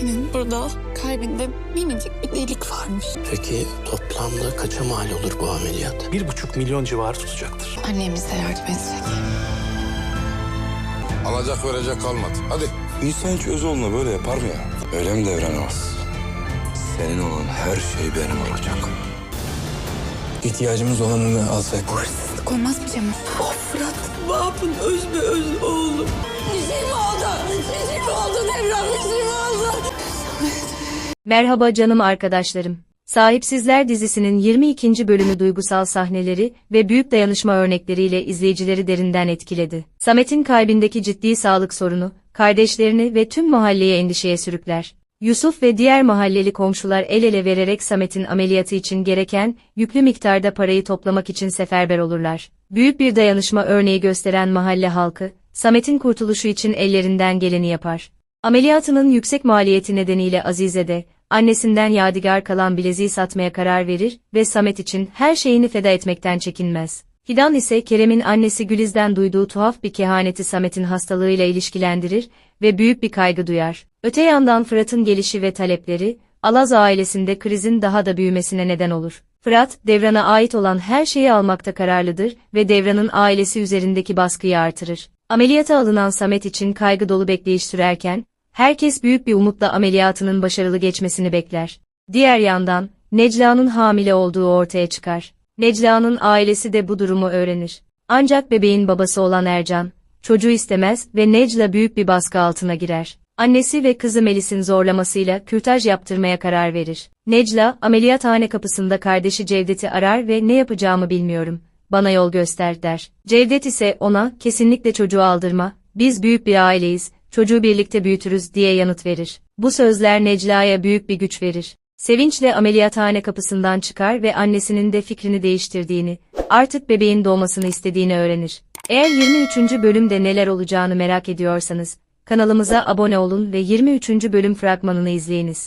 Senin burada kalbinde minicik bir delik varmış. Peki toplamda kaça mal olur bu ameliyat? Bir buçuk milyon civarı tutacaktır. Annem bize yardım edecek. Alacak verecek kalmadı. Hadi. İnsan hiç Özoğlu'na böyle yapar mı ya? Öyle mi davranamaz? Senin olan her şey benim olacak. İhtiyacımız olanını alsak. Hırsızlık olmaz mı Cemal? Oh Fırat, Vahap'ın öz be Merhaba canım arkadaşlarım. Sahipsizler dizisinin 22. bölümü duygusal sahneleri ve büyük dayanışma örnekleriyle izleyicileri derinden etkiledi. Samet'in kalbindeki ciddi sağlık sorunu, kardeşlerini ve tüm mahalleye endişeye sürükler. Yusuf ve diğer mahalleli komşular el ele vererek Samet'in ameliyatı için gereken yüklü miktarda parayı toplamak için seferber olurlar. Büyük bir dayanışma örneği gösteren mahalle halkı, Samet'in kurtuluşu için ellerinden geleni yapar. Ameliyatının yüksek maliyeti nedeniyle Azize de, annesinden yadigar kalan bileziği satmaya karar verir ve Samet için her şeyini feda etmekten çekinmez. Fidan ise Kerem'in annesi Güliz'den duyduğu tuhaf bir kehaneti Samet'in hastalığıyla ilişkilendirir ve büyük bir kaygı duyar. Öte yandan Fırat'ın gelişi ve talepleri, Alaz ailesinde krizin daha da büyümesine neden olur. Fırat, Devran'a ait olan her şeyi almakta kararlıdır ve Devran'ın ailesi üzerindeki baskıyı artırır. Ameliyata alınan Samet için kaygı dolu bekleyiş sürerken, herkes büyük bir umutla ameliyatının başarılı geçmesini bekler. Diğer yandan, Necla'nın hamile olduğu ortaya çıkar. Necla'nın ailesi de bu durumu öğrenir. Ancak bebeğin babası olan Ercan, çocuğu istemez ve Necla büyük bir baskı altına girer. Annesi ve kızı Melis'in zorlamasıyla kürtaj yaptırmaya karar verir. Necla, ameliyathane kapısında kardeşi Cevdet'i arar ve ne yapacağımı bilmiyorum, bana yol göster der. Cevdet ise ona, kesinlikle çocuğu aldırma, biz büyük bir aileyiz, çocuğu birlikte büyütürüz diye yanıt verir. Bu sözler Necla'ya büyük bir güç verir. Sevinçle ameliyathane kapısından çıkar ve annesinin de fikrini değiştirdiğini, artık bebeğin doğmasını istediğini öğrenir. Eğer 23. bölümde neler olacağını merak ediyorsanız, kanalımıza abone olun ve 23. bölüm fragmanını izleyiniz.